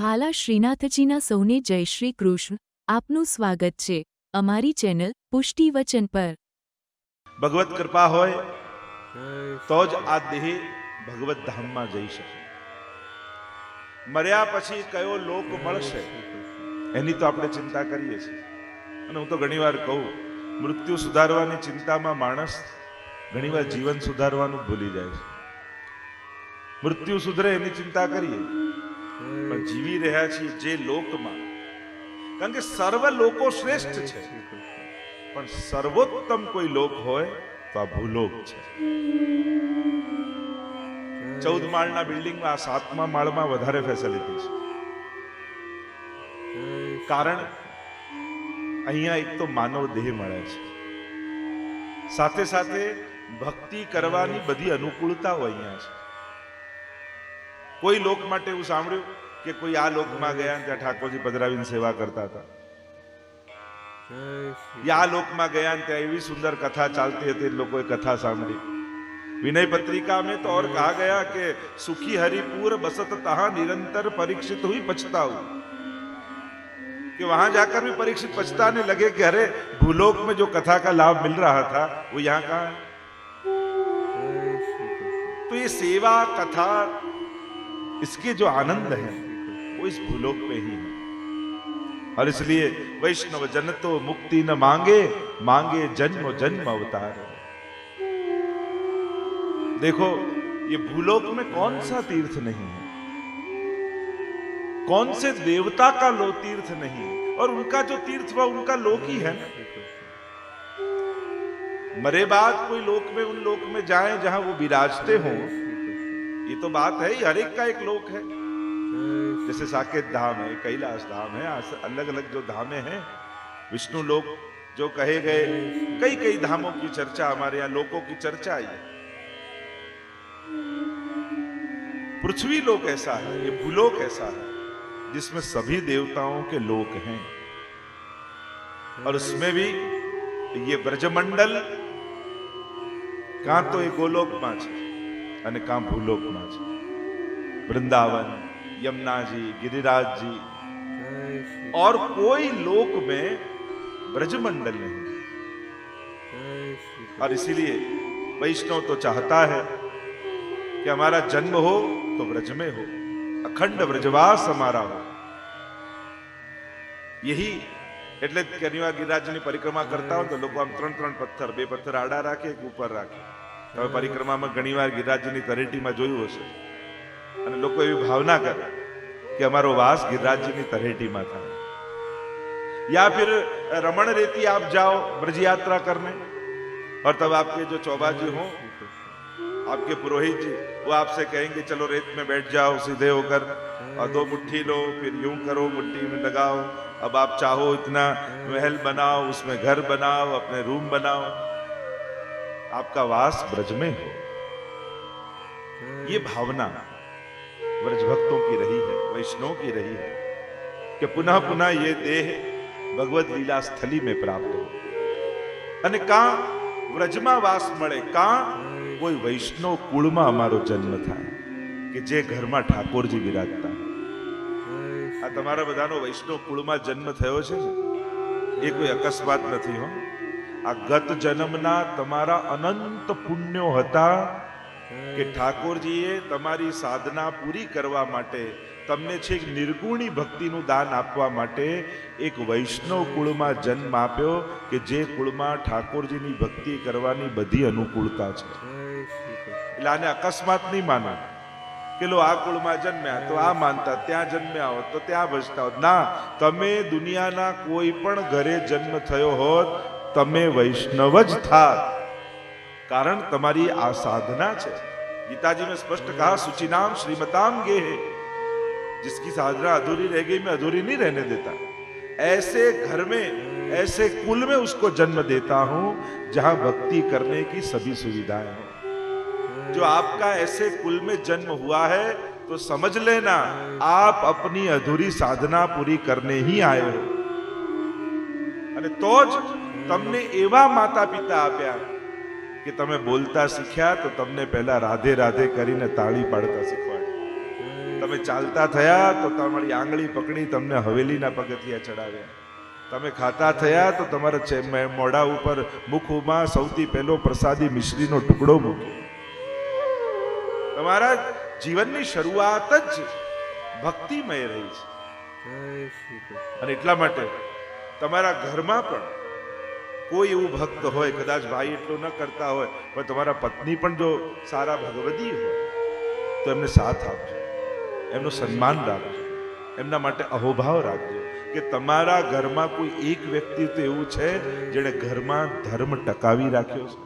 વહાલા શ્રીનાથજીના સૌને જય શ્રી કૃષ્ણ. આપનું સ્વાગત છે અમારી ચેનલ પુષ્ટિ વચન પર. ભગવત કૃપા હોય તો જ આ દેહ ભગવત ધામમાં જઈ શકે. મર્યા પછી કયો લોક મળશે? એની તો આપણે ચિંતા કરીએ છીએ. અને હું તો ઘણીવાર કહું મૃત્યુ સુધારવાની ચિંતામાં માણસ ઘણીવાર જીવન સુધારવાનું ભૂલી જાય છે. મૃત્યુ સુધરે એની ચિંતા કરીએ. પણ જીવી રહ્યા છીએ જે લોકમાં. કારણ કે સર્વ લોકો શ્રેષ્ઠ છે. પણ સર્વોત્તમ કોઈ લોક હોય તો આ ભૂલોક છે. ચૌદ માળના બિલ્ડિંગમાં આ સાતમા માળમાં વધારે ફેસિલિટી છે. કારણ અહીંયા એક તો માનવ દેહ મળે છે. સાથે સાથે ભક્તિ કરવાની બધી અનુકૂળતાઓ અહીંયા છે. કોઈ લોક માટે એવું સાંભળ્યું કે કોઈ આ લોકમાં ગયા અને ત્યાં ઠાકોરજી પધરાવીને સેવા કરતા હતા યા લોકમાં ગયા ને ત્યાં એવી સુંદર કથા ચાલતી હતી લોકોએ કથા સાંભળી विनय पत्रिका में तो और कहा गया कि सुखी हरिपुर बसत तहा निरंतर परीक्षित हुई पछताऊ कि वहां जाकर भी परीक्षित पछताने लगे कि अरे भूलोक में जो कथा का लाभ मिल रहा था वो यहाँ कहा है तो ये सेवा कथा इसके जो आनंद है, वो इस भूलोक पे ही है। और इसलिए वैष्णव जन तो मुक्ति न मांगे मांगे जन्म जन्म अवतार। देखो, ये भूलोक में कौन सा तीर्थ नहीं है? कौन से देवता का लो तीर्थ नहीं है? और उनका जो तीर्थ हुआ उनका लोक ही है ना? मरे बाद कोई लोक में, उन लोक में जाए जहाँ वो विराजते हो ये तो बात है ही हर एक का एक लोक है। जैसे साकेत धाम है, कैलाश धाम है अलग अलग जो धामे हैं, विष्णु लोक जो कहे गए कई कई धामों की चर्चा, हमारे यहाँ लोकों की चर्चा आई है। पृथ्वी लोक ऐसा है, ये भूलोक ऐसा है, जिसमें सभी देवताओं के लोक हैं। और उसमें भी ये ब्रजमंडल, कहाँ तो ये गोलोक पाँच है। અને કાં ભૂલોકમાં છે वृंदावन यमुनाजी गिरिराज जी और कोई लोक में ब्रजमंडल नहीं और इसीलिए वैष्णव तो चाहता है कि हमारा जन्म हो तो ब्रज में हो अखंड ब्रजवास हमारा हो यही એટલે જ કન્યા ગિરિરાજની પરિક્રમા કરતા હોય તો લોકો આમ ત્રણ ત્રણ પથ્થર બે પથ્થર આડા રાખે એક ઉપર રાખે તમે પરિક્રમામાં ઘણીવાર ગિરિરાજની તરેટીમાં જોયું હશે અને લોકો એવી ભાવના કરે કે અમારો વાસ गिरिराजजी तरेटी में था या फिर रमण रेती आप जाओ ब्रज यात्रा करने और तब आपके जो चौबाजी हो आपके पुरोहित जी वो आपसे कहेंगे चलो रेत में बैठ जाओ सीधे होकर और दो मुट्ठी लो फिर यूं करो मुट्ठी में लगाओ अब आप चाहो इतना महल बनाओ उसमें घर बनाओ अपने रूम बनाओ आपका वास ब्रज में हो ये भावना ब्रज भक्तों की रही है वैष्णव की रही है कि पुनः पुनः ये देह भगवत लीला स्थली में प्राप्त हो અને કાં વ્રજમાં વાસ મળે કાં કોઈ વૈષ્ણવ કુળમાં અમારો જન્મ થાય કે જે ઘરમાં ઠાકોરજી વિરાજતા આ તમારા બધાનો વૈષ્ણવ કુળમાં જન્મ થયો છે ને એ કોઈ અકસ્માત નથી હો આ ગત જન્મના તમારા અનંત પુણ્યો હતા કે ઠાકોરજીએ તમારી સાધના પૂરી કરવા માટે તમને છેક નિર્ગુણી ભક્તિનું દાન આપવા માટે એક વૈષ્ણવ કુળમાં જન્મ આપ્યો કે જે કુળમાં ઠાકોરજીની ભક્તિ કરવાની બધી અનુકૂળતા છે. એટલે આને અકસ્માત નહીં માનો. કે લો આ કુળમાં જન્મ્યા તો આ માનતા, ત્યાં જન્મ્યા હોત તો ત્યાં ભજતા હોત. ના, તમે દુનિયાના કોઈ પણ ઘરે જન્મ થયો હોત તમે વૈષ્ણવ જ થાત कारण तुम्हारी आ साधना છે गीता जी में स्पष्ट कहा सुचिनाम श्रीमताम गे है जिसकी साधना अधूरी रह गई मैं अधूरी नहीं रहने देता ऐसे घर में ऐसे कुल में उसको जन्म देता हूं जहां भक्ति करने की सभी सुविधाएं हैं जो आपका ऐसे कुल में जन्म हुआ है तो समझ लेना आप अपनी अधूरी साधना पूरी करने ही आए हो અને તો જ તમને એવા માતા પિતા આપ્યા કે તમે બોલતા શીખ્યા તો તમને પહેલા રાધે રાધે કરીને તાળી પાડતા શીખવાડ્યું. તમે ચાલતા થયા તો તમારી આંગળી પકડી તમને હવેલીના પગથિયા ચડાવ્યા. તમે ખાતા થયા તો તમારા મોઢા ઉપર મુખમાં સૌથી પહેલો પ્રસાદી મિશ્રીનો ટુકડો મૂક્યો. તમારા જીવનની શરૂઆત જ ભક્તિમય રહી છે. અને એટલા માટે તમારા ઘરમાં પણ કોઈ એવું ભક્ત હોય, કદાચ ભાઈ એટલું ન કરતા હોય, પણ તમારા પત્ની પણ જો સારા ભગવતી હોય, તો એમને સાથ આપજો. એમનું સન્માન રાખજો. એમના માટે અહોભાવ રાખજો કે તમારા ઘરમાં કોઈ એક વ્યક્તિ તો એવું છે જેણે ઘરમાં ધર્મ ટકાવી રાખ્યો છે.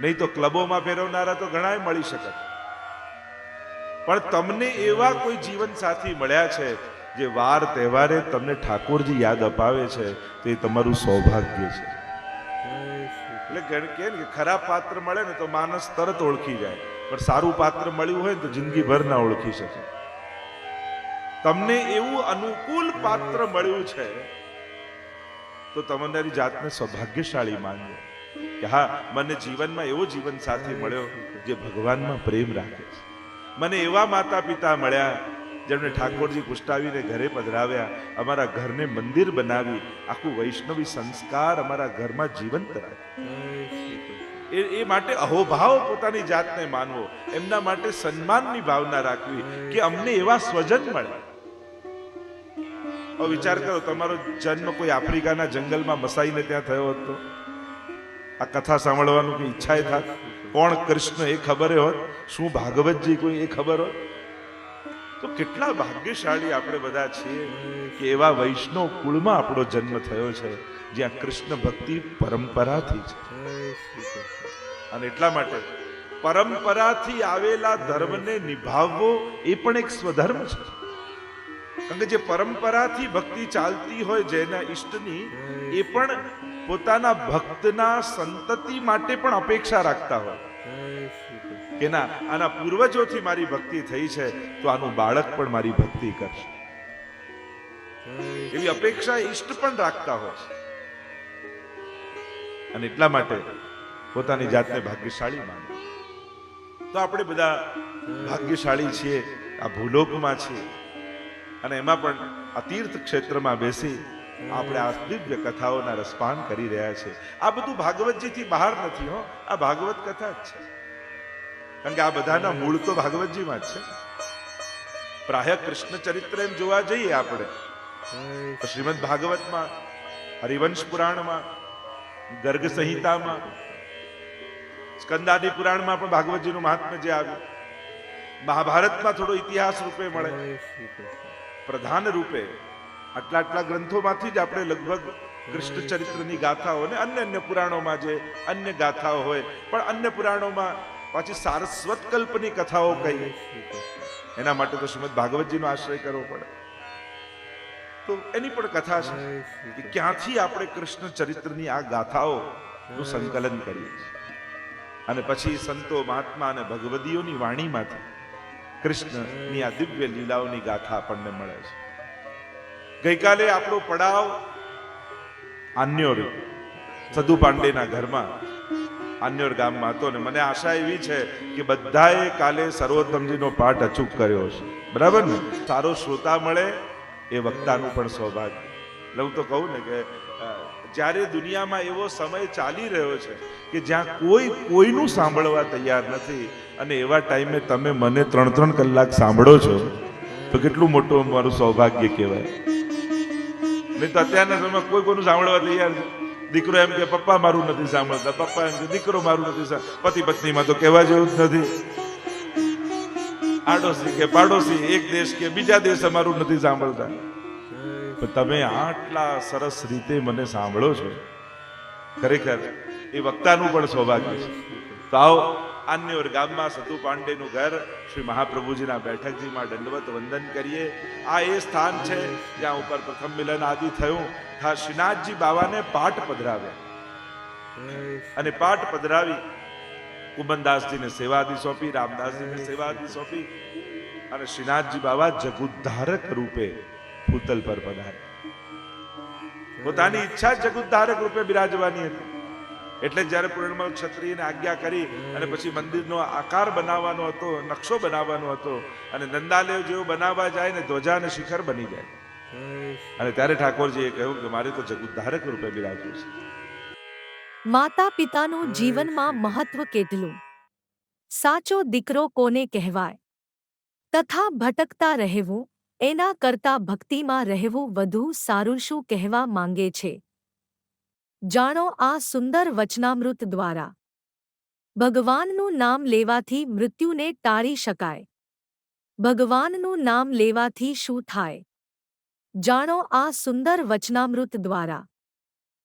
નહીં તો ક્લબોમાં ફેરવનારા તો ઘણાય મળી શકે. પણ તમને એવા કોઈ જીવન સાથી મળ્યા છે જે વાર તહેવારે તમને ઠાકોરજી યાદ અપાવે છે, તે તમારું સૌભાગ્ય છે. એટલે કે ખરાબ પાત્ર મળે ને તો માણસ તરત ઓળખી જાય. પણ સારું પાત્ર મળ્યું હોય તો જિંદગીભર ના ઓળખી શકે. તમને એવું અનુકૂળ પાત્ર મળ્યું છે, તો તમારી જાતને સૌભાગ્યશાળી માનજો. કે હા, મને જીવનમાં એવો જીવન સાથી મળ્યો જે ભગવાનમાં પ્રેમ રાખે છે. મને એવા માતા પિતા મળ્યા જેમણે ઠાકોરજી પુષ્ટાવીને ઘરે પધરાવ્યા, અમારા ઘરને મંદિર બનાવી, આખું વૈષ્ણવી સંસ્કાર અમારા ઘરમાં જીવંત રાખ્યું. એ એ માટે અહોભાવ પોતાની જાતને માનવો, એમના માટે સન્માનની ભાવના રાખવી, કે અમને એવા સ્વજન મળે. હવે વિચાર કરો, તમારો જન્મ કોઈ આફ્રિકાના જંગલમાં મસાઈને ત્યાં થયો હતો? આ કથા સાંભળવાનું કે ઈચ્છા એ થાત? કોણ કૃષ્ણ એ ખબર હોત? શું ભાગવતજી કોઈ એ ખબર હોત? તો કેટલા ભાગ્યશાળી આપણે બધા છીએ કે એવા વૈષ્ણવ કુળમાં આપણો જન્મ થયો છે, જ્યાં કૃષ્ણ ભક્તિ પરંપરાથી છે. અને એટલા માટે પરંપરાથી આવેલા ધર્મને નિભાવવો એ પણ એક સ્વધર્મ છે. કારણ કે જે પરંપરાથી ભક્તિ ચાલતી હોય જેના ઈષ્ટની, એ પણ પોતાના ભક્તના સંતતિ માટે પણ અપેક્ષા રાખતા હોય. કે ના આના પૂર્વજોથી મારી ભક્તિ થઈ છે, તો આનું બાળક પણ મારી ભક્તિ કરશે. એવી અપેક્ષા ઈષ્ટ પણ રાખતા હોય અને એટલા માટે પોતાની જાતને ભાગ્યશાળી માને. તો આપણે બધા ભાગ્યશાળી છીએ, આ ભૂલોકમાં છીએ. અને એમાં પણ આ તીર્થ ક્ષેત્રમાં બેસી આપણે આ દિવ્ય કથાઓના રસપાન કરી રહ્યા છે. આ બધું ભાગવતજીથી બહાર નથી હો, આ ભાગવત કથા જ છે. કારણ કે આ બધાના મૂળ તો ભાગવતજીમાં જ છે. પ્રાય કૃષ્ણ ચરિત્ર એમ જોવા જઈએ આપણે શ્રીમદ ભાગવતમાં, હરિવંશ પુરાણમાં, ગર્ગ સંહિતામાં, સ્કંદાદિ પુરાણમાં પણ ભાગવતજીનું મહાત્મ્ય જે આવ્યું. મહાભારતમાં થોડો ઇતિહાસ રૂપે મળે. પ્રધાન રૂપે આટલા આટલા ગ્રંથોમાંથી જ આપણે લગભગ કૃષ્ણ ચરિત્રની ગાથાઓ અને અન્ય અન્ય પુરાણોમાં જે અન્ય ગાથાઓ હોય, પણ અન્ય પુરાણોમાં પાછી સારસ્વત કલ્પની કથાઓ કૃષ્ણ એના માટે તો શ્રીમદ ભાગવતજીનો આશ્રય કરવો પડે. તો એની પણ કથા છે કે ક્યાંથી આપણે કૃષ્ણ ચરિત્રની આ ગાથાઓ નું સંકલન કરીએ અને પછી સંતો મહાત્મા અને ભગવદીઓની વાણીમાંથી કૃષ્ણની આ દિવ્ય લીલાઓની ગાથા આપણને મળે છે. ગઈકાલે આપણો પડાવ આન્યોર સદુ પાંડેના ઘરમાં આન્યોર ગામમાં હતો ને મને આશા એવી છે કે બધાએ કાલે સર્વોત્તમજીનો પાઠ અચૂક કર્યો છે બરાબર ને? સારો શ્રોતા મળે એ વક્તાનું પણ સૌભાગ્ય. એટલે હું તો કહું ને કે જ્યારે દુનિયામાં એવો સમય ચાલી રહ્યો છે કે જ્યાં કોઈ કોઈનું સાંભળવા તૈયાર નથી અને એવા ટાઈમે તમે મને ત્રણ ત્રણ કલાક સાંભળો છો, તો કેટલું મોટું મારું સૌભાગ્ય કહેવાય. નહીં તો અત્યારના સમયમાં કોઈ કોઈનું સાંભળવા તૈયાર છે દીકરો એમ કે, પપ્પા, મારું નથી સાંભળતા. પપ્પા એમ કે, દીકરો, મારું નથી પતિ પત્નીમાં તો કહેવા જેવું જ નથી. આડોશી કે પાડોશી, એક દેશ કે બીજા દેશ અમારું નથી સાંભળતા. પણ તમે આટલા સરસ રીતે મને સાંભળો છો. ખરેખર એ વક્તાનું પણ સૌભાગ્ય છે. તો આવો. આન્યોર ગામમાં સતુ પાંડેનું ઘર શ્રી મહાપ્રભુજીના બેઠકજીમાં દંડવત વંદન કરીએ. આ એ સ્થાન છે જ્યાં ઉપર પ્રથમ મિલન આદિ થયું. હા શ્રીનાથજી બાવાને પાઠ પધરાવ્યા. અને પાઠ પધરાવી કુમનદાસજીને સેવાદી સોંપી, રામદાસજીને સેવાદી સોંપી અને શ્રીનાથજી બાબા જગુદ્ધારક રૂપે ભૂતલ પર પધાર્યા. પોતાની ઈચ્છા જગુદ્ધારક રૂપે બિરાજવાની હતી. એટલે જ્યારે પૂર્ણમાં ક્ષત્રિયને આજ્ઞા કરી અને પછી મંદિરનો આકાર બનાવવાનો હતો, નકશો બનાવવાનો હતો અને નંદાલય જેવો બનાવવા જાય ને ધ્વજા અને શિખર બની જાય. અને ત્યારે ઠાકોરજીએ કહ્યું કે મારે તો જગુદ્ધારક રૂપે બિરાજવું છે. માતા પિતાનું જીવનમાં મહત્વ કેટલું? સાચો દીકરો કોને કહેવાય? તથા ભટકતા રહેવું, એના કરતા ભક્તિમાં રહેવું વધુ સારું શું કહેવા માંગે છે? જાણો આ સુંદર વચનામૃત દ્વારા. ભગવાનનું નામ લેવાથી મૃત્યુને ટાળી શકાય. ભગવાનનું નામ લેવાથી શું થાય? જાણો આ સુંદર વચનામૃત દ્વારા.